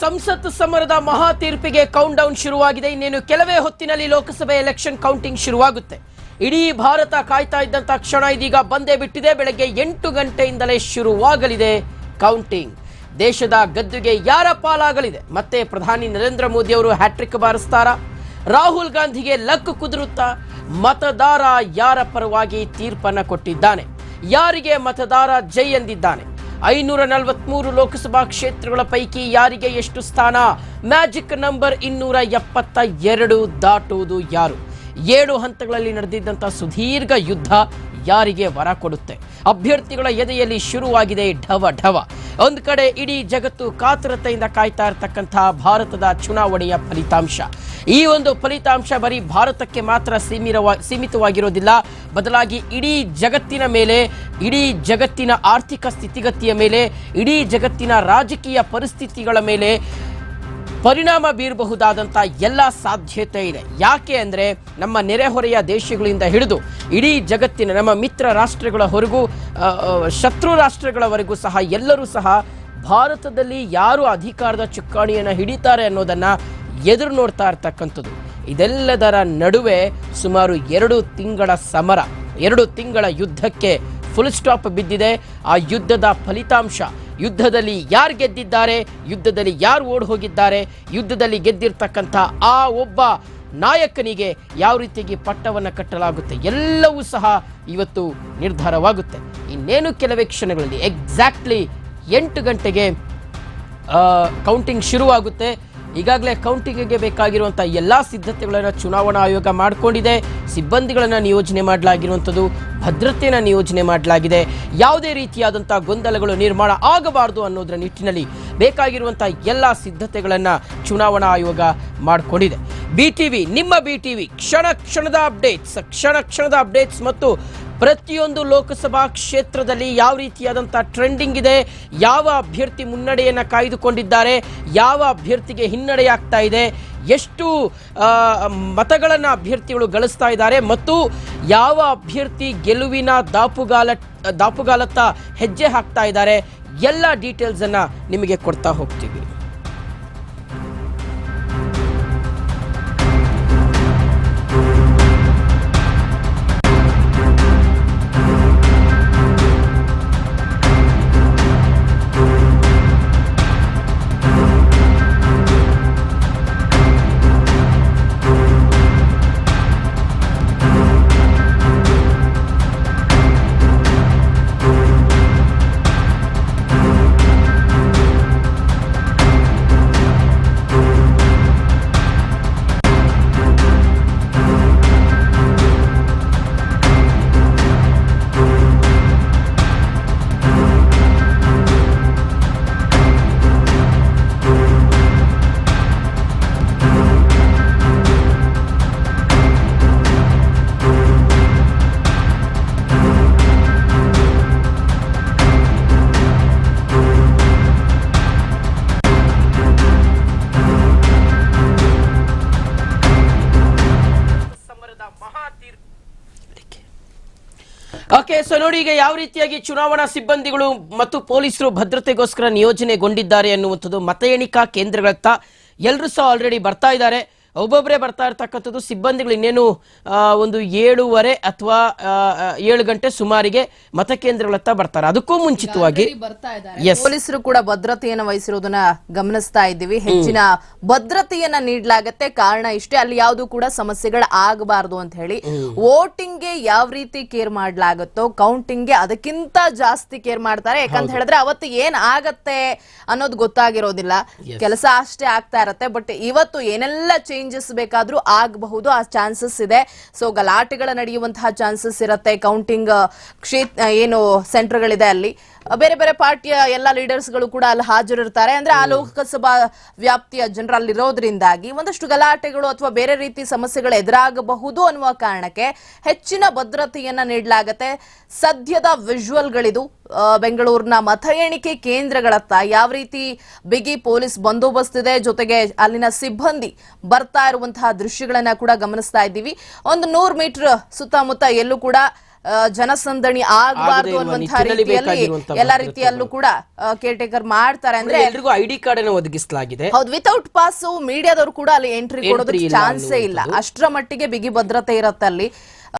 ಸಂಸತ್ ಸಮರದ ಮಹಾ ತೀರ್ಪಿಗೆ ಕೌಂಟ್ ಡೌನ್ ಶುರುವಾಗಿದೆ. ಇನ್ನೇನು ಕೆಲವೇ ಹೊತ್ತಿನಲ್ಲಿ ಲೋಕಸಭೆ ಎಲೆಕ್ಷನ್ ಕೌಂಟಿಂಗ್ ಶುರುವಾಗುತ್ತೆ. ಇಡೀ ಭಾರತ ಕಾಯ್ತಾ ಇದ್ದಂತ ಕ್ಷಣ ಇದೀಗ ಬಂದೇ ಬಿಟ್ಟಿದೆ. ಬೆಳಗ್ಗೆ ಎಂಟು ಗಂಟೆಯಿಂದಲೇ ಶುರುವಾಗಲಿದೆ ಕೌಂಟಿಂಗ್ ದೇಶದ ಗದ್ದುಗೆ ಯಾರ ಪಾಲಾಗಲಿದೆ? ಮತ್ತೆ ಪ್ರಧಾನಿ ನರೇಂದ್ರ ಮೋದಿ ಅವರು ಹ್ಯಾಟ್ರಿಕ್ ಬಾರಿಸ್ತಾರಾ? ರಾಹುಲ್ ಗಾಂಧಿಗೆ ಲಕ್ ಕುದುರುತ್ತಾ? ಮತದಾರ ಯಾರ ಪರವಾಗಿ ತೀರ್ಪನ್ನ ಕೊಟ್ಟಿದ್ದಾನೆ? ಯಾರಿಗೆ ಮತದಾರ ಜೈ ಎಂದಿದ್ದಾನೆ? ಐನೂರ ನಲವತ್ಮೂರು ಲೋಕಸಭಾ ಕ್ಷೇತ್ರಗಳ ಪೈಕಿ ಯಾರಿಗೆ ಎಷ್ಟು ಸ್ಥಾನ? ಮ್ಯಾಜಿಕ್ ನಂಬರ್ ಇನ್ನೂರ ಎಪ್ಪತ್ತ ಎರಡು ದಾಟುವುದು ಯಾರು? ಏಳು ಹಂತಗಳಲ್ಲಿ ನಡೆದಿದ್ದಂಥ ಸುದೀರ್ಘ ಯುದ್ಧ ಯಾರಿಗೆ ವರ ಕೊಡುತ್ತೆ? ಅಭ್ಯರ್ಥಿಗಳ ಎದೆಯಲ್ಲಿ ಶುರುವಾಗಿದೆ ಢವ ಢವ. ಒಂದು ಕಡೆ ಇಡೀ ಜಗತ್ತು ಕಾತುರತೆಯಿಂದ ಕಾಯ್ತಾ ಇರತಕ್ಕಂತಹ ಭಾರತದ ಚುನಾವಣೆಯ ಫಲಿತಾಂಶ. ಈ ಒಂದು ಫಲಿತಾಂಶ ಬರೀ ಭಾರತಕ್ಕೆ ಮಾತ್ರ ಸೀಮಿರವ, ಸೀಮಿತವಾಗಿರೋದಿಲ್ಲ. ಬದಲಾಗಿ ಇಡೀ ಜಗತ್ತಿನ ಮೇಲೆ, ಇಡೀ ಜಗತ್ತಿನ ಆರ್ಥಿಕ ಸ್ಥಿತಿಗತಿಯ ಮೇಲೆ, ಇಡೀ ಜಗತ್ತಿನ ರಾಜಕೀಯ ಪರಿಸ್ಥಿತಿಗಳ ಮೇಲೆ ಪರಿಣಾಮ ಬೀರಬಹುದಾದಂಥ ಎಲ್ಲ ಸಾಧ್ಯತೆ ಇದೆ. ಯಾಕೆ ಅಂದರೆ ನಮ್ಮ ನೆರೆಹೊರೆಯ ದೇಶಗಳಿಂದ ಹಿಡಿದು ಇಡೀ ಜಗತ್ತಿನ ನಮ್ಮ ಮಿತ್ರ ರಾಷ್ಟ್ರಗಳ ಹೊರಗೂ ಶತ್ರು ರಾಷ್ಟ್ರಗಳವರೆಗೂ ಸಹ ಎಲ್ಲರೂ ಸಹ ಭಾರತದಲ್ಲಿ ಯಾರು ಅಧಿಕಾರದ ಚುಕ್ಕಾಣಿಯನ್ನು ಹಿಡಿತಾರೆ ಅನ್ನೋದನ್ನು ಎದುರು ನೋಡ್ತಾ ಇರ್ತಕ್ಕಂಥದ್ದು. ಇದೆಲ್ಲದರ ನಡುವೆ ಸುಮಾರು ಎರಡು ತಿಂಗಳ ಸಮರ, ಎರಡು ತಿಂಗಳ ಯುದ್ಧಕ್ಕೆ ಫುಲ್ ಸ್ಟಾಪ್ ಬಿದ್ದಿದೆ. ಆ ಯುದ್ಧದ ಫಲಿತಾಂಶ, ಯುದ್ಧದಲ್ಲಿ ಯಾರು ಗೆದ್ದಿದ್ದಾರೆ, ಯುದ್ಧದಲ್ಲಿ ಯಾರು ಓಡ್ ಹೋಗಿದ್ದಾರೆ, ಯುದ್ಧದಲ್ಲಿ ಗೆದ್ದಿರ್ತಕ್ಕಂಥ ಆ ಒಬ್ಬ ನಾಯಕನಿಗೆ ಯಾವ ರೀತಿಯಾಗಿ ಪಟ್ಟವನ್ನು ಕಟ್ಟಲಾಗುತ್ತೆ, ಎಲ್ಲವೂ ಸಹ ಇವತ್ತು ನಿರ್ಧಾರವಾಗುತ್ತೆ. ಇನ್ನೇನು ಕೆಲವೇ ಕ್ಷಣಗಳಲ್ಲಿ ಎಕ್ಸಾಕ್ಟ್ಲಿ ಎಂಟು ಗಂಟೆಗೆ ಕೌಂಟಿಂಗ್ ಶುರುವಾಗುತ್ತೆ. ಈಗಾಗಲೇ ಕೌಂಟಿಂಗ್ಗೆ ಬೇಕಾಗಿರುವಂಥ ಎಲ್ಲ ಸಿದ್ಧತೆಗಳನ್ನು ಚುನಾವಣಾ ಆಯೋಗ ಮಾಡಿಕೊಂಡಿದೆ. ಸಿಬ್ಬಂದಿಗಳನ್ನು ನಿಯೋಜನೆ ಮಾಡಲಾಗಿರುವಂಥದ್ದು ಭದ್ರತೆಯನ್ನು ನಿಯೋಜನೆ ಮಾಡಲಾಗಿದೆ. ಯಾವುದೇ ರೀತಿಯಾದಂಥ ಗೊಂದಲಗಳು ನಿರ್ಮಾಣ ಆಗಬಾರದು ಅನ್ನೋದರ ನಿಟ್ಟಿನಲ್ಲಿ ಬೇಕಾಗಿರುವಂಥ ಎಲ್ಲ ಸಿದ್ಧತೆಗಳನ್ನು ಚುನಾವಣಾ ಆಯೋಗ ಮಾಡಿಕೊಂಡಿದೆ. ಬಿ ನಿಮ್ಮ ಬಿ ಕ್ಷಣ ಕ್ಷಣದ ಅಪ್ಡೇಟ್ಸ್ ಕ್ಷಣ ಕ್ಷಣದ ಅಪ್ಡೇಟ್ಸ್ ಮತ್ತು ಪ್ರತಿಯೊಂದು ಲೋಕಸಭಾ ಕ್ಷೇತ್ರದಲ್ಲಿ ಯಾವ ರೀತಿಯಾದಂಥ ಟ್ರೆಂಡಿಂಗ್ ಇದೆ, ಯಾವ ಅಭ್ಯರ್ಥಿ ಮುನ್ನಡೆಯನ್ನು ಕಾಯ್ದುಕೊಂಡಿದ್ದಾರೆ, ಯಾವ ಅಭ್ಯರ್ಥಿಗೆ ಹಿನ್ನಡೆಯಾಗ್ತಾ ಇದೆ, ಎಷ್ಟು ಮತಗಳನ್ನು ಅಭ್ಯರ್ಥಿಗಳು ಗಳಿಸ್ತಾ ಇದ್ದಾರೆ ಮತ್ತು ಯಾವ ಅಭ್ಯರ್ಥಿ ಗೆಲುವಿನ ದಾಪುಗಾಲ, ದಾಪುಗಾಲತ್ತ ಹೆಜ್ಜೆ ಹಾಕ್ತಾ ಇದ್ದಾರೆ, ಎಲ್ಲ ಡೀಟೇಲ್ಸನ್ನು ನಿಮಗೆ ಕೊಡ್ತಾ ಹೋಗ್ತೀವಿ. ಓಕೆ ಸೊ ಯಾವ ರೀತಿಯಾಗಿ ಚುನಾವಣಾ ಸಿಬ್ಬಂದಿಗಳು ಮತ್ತು ಪೊಲೀಸರು ಭದ್ರತೆಗೋಸ್ಕರ ನಿಯೋಜನೆಗೊಂಡಿದ್ದಾರೆ ಅನ್ನುವಂಥದ್ದು ಮತ ಎಣಿಕಾ ಕೇಂದ್ರಗಳತ್ತ ಎಲ್ಲರೂ ಸಹ ಆಲ್ರೆಡಿ ಬರ್ತಾ ಇದ್ದಾರೆ. ಒಬ್ಬೊಬ್ಬರೇ ಬರ್ತಾ ಇರ್ತಕ್ಕಂಥದ್ದು ಸಿಬ್ಬಂದಿಗಳು ಇನ್ನೇನು ಒಂದು ಏಳುವರೆ ಅಥವಾ ಏಳು ಗಂಟೆ ಸುಮಾರಿಗೆ ಮತಕೇಂದ್ರಗಳತ್ತ ಬರ್ತಾರೆ. ಅದಕ್ಕೂ ಮುಂಚಿತವಾಗಿ ಪೊಲೀಸರು ಕೂಡ ಭದ್ರತೆಯನ್ನು ವಹಿಸಿರೋದನ್ನ ಗಮನಿಸ್ತಾ ಇದ್ದೀವಿ. ಹೆಚ್ಚಿನ ಭದ್ರತೆಯನ್ನ ನೀಡಲಾಗತ್ತೆ. ಕಾರಣ ಇಷ್ಟೇ ಅಲ್ಲಿ ಯಾವುದು ಕೂಡ ಸಮಸ್ಯೆಗಳು ಆಗಬಾರದು ಅಂತ ಹೇಳಿ ವೋಟಿಂಗ್ಗೆ ಯಾವ ರೀತಿ ಕೇರ್ ಮಾಡ್ಲಾಗತ್ತೋ ಕೌಂಟಿಂಗ್ಗೆ ಅದಕ್ಕಿಂತ ಜಾಸ್ತಿ ಕೇರ್ ಮಾಡ್ತಾರೆ. ಯಾಕಂತ ಹೇಳಿದ್ರೆ ಅವತ್ತು ಏನ್ ಆಗತ್ತೆ ಅನ್ನೋದು ಗೊತ್ತಾಗಿರೋದಿಲ್ಲ. ಕೆಲಸ ಅಷ್ಟೇ ಆಗ್ತಾ ಇರತ್ತೆ. ಬಟ್ ಇವತ್ತು ಏನೆಲ್ಲ ಚೇಂಜಸ್ ಬೇಕಾದ್ರೂ ಆಗಬಹುದು, ಆ ಚಾನ್ಸಸ್ ಇದೆ. ಸೊ ಗಲಾಟೆಗಳ ನಡೆಯುವಂತಹ ಚಾನ್ಸಸ್ ಇರುತ್ತೆ. ಕೌಂಟಿಂಗ್ ಕ್ಷೇತ್ರ ಏನು ಸೆಂಟರ್ಗಳಿದೆ ಅಲ್ಲಿ. ಬೇರೆ ಬೇರೆ ಪಾರ್ಟಿಯ ಎಲ್ಲ ಲೀಡರ್ಸ್ಗಳು ಕೂಡ ಅಲ್ಲಿ ಹಾಜರಿರ್ತಾರೆ. ಅಂದ್ರೆ ಆ ಲೋಕಸಭಾ ವ್ಯಾಪ್ತಿಯ ಜನರಲ್ಲಿ ಇರೋದ್ರಿಂದಾಗಿ ಒಂದಷ್ಟು ಗಲಾಟೆಗಳು ಅಥವಾ ಬೇರೆ ರೀತಿ ಸಮಸ್ಯೆಗಳು ಎದುರಾಗಬಹುದು ಅನ್ನುವ ಕಾರಣಕ್ಕೆ ಹೆಚ್ಚಿನ ಭದ್ರತೆಯನ್ನ ನೀಡಲಾಗತ್ತೆ. ಸದ್ಯದ ವಿಜುವಲ್ಗಳಿದು ಬೆಂಗಳೂರಿನ ಮತ ಎಣಿಕೆ ಕೇಂದ್ರಗಳತ್ತ ಯಾವ ರೀತಿ ಬಿಗಿ ಪೊಲೀಸ್ ಬಂದೋಬಸ್ತ್ ಇದೆ ಜೊತೆಗೆ ಅಲ್ಲಿನ ಸಿಬ್ಬಂದಿ ಬರ್ತಾ ಇರುವಂತಹ ದೃಶ್ಯಗಳನ್ನ ಕೂಡ ಗಮನಿಸ್ತಾ ಇದ್ದೀವಿ. ಒಂದು ನೂರು ಮೀಟರ್ ಸುತ್ತಮುತ್ತ ಎಲ್ಲೂ ಕೂಡ ಜನಸಂದಣಿ ಆಗಬಾರದು ಅನ್ನುವಂತಹ ರೀತಿಯಲ್ಲಿ ಎಲ್ಲಾ ರೀತಿಯಲ್ಲೂ ಕೂಡ ಕೇರ್ ಟೇಕರ್ ಮಾಡ್ತಾರೆ ಅಂದ್ರೆ ಎಲ್ರಿಗೂ ಐಡಿ ಡಿ ಕಾರ್ಡ್ ಅನ್ನು ಒದಗಿಸಲಾಗಿದೆ. ಹೌದು ವಿತೌಟ್ ಪಾಸ್ ಮೀಡಿಯಾದವರು ಕೂಡ ಅಲ್ಲಿ ಎಂಟ್ರಿ ಕೊಡೋದಕ್ಕೆ ಚಾನ್ಸೇ ಇಲ್ಲ ಅಷ್ಟರ ಮಟ್ಟಿಗೆ ಬಿಗಿ ಭದ್ರತೆ ಇರುತ್ತೆ ಅಲ್ಲಿ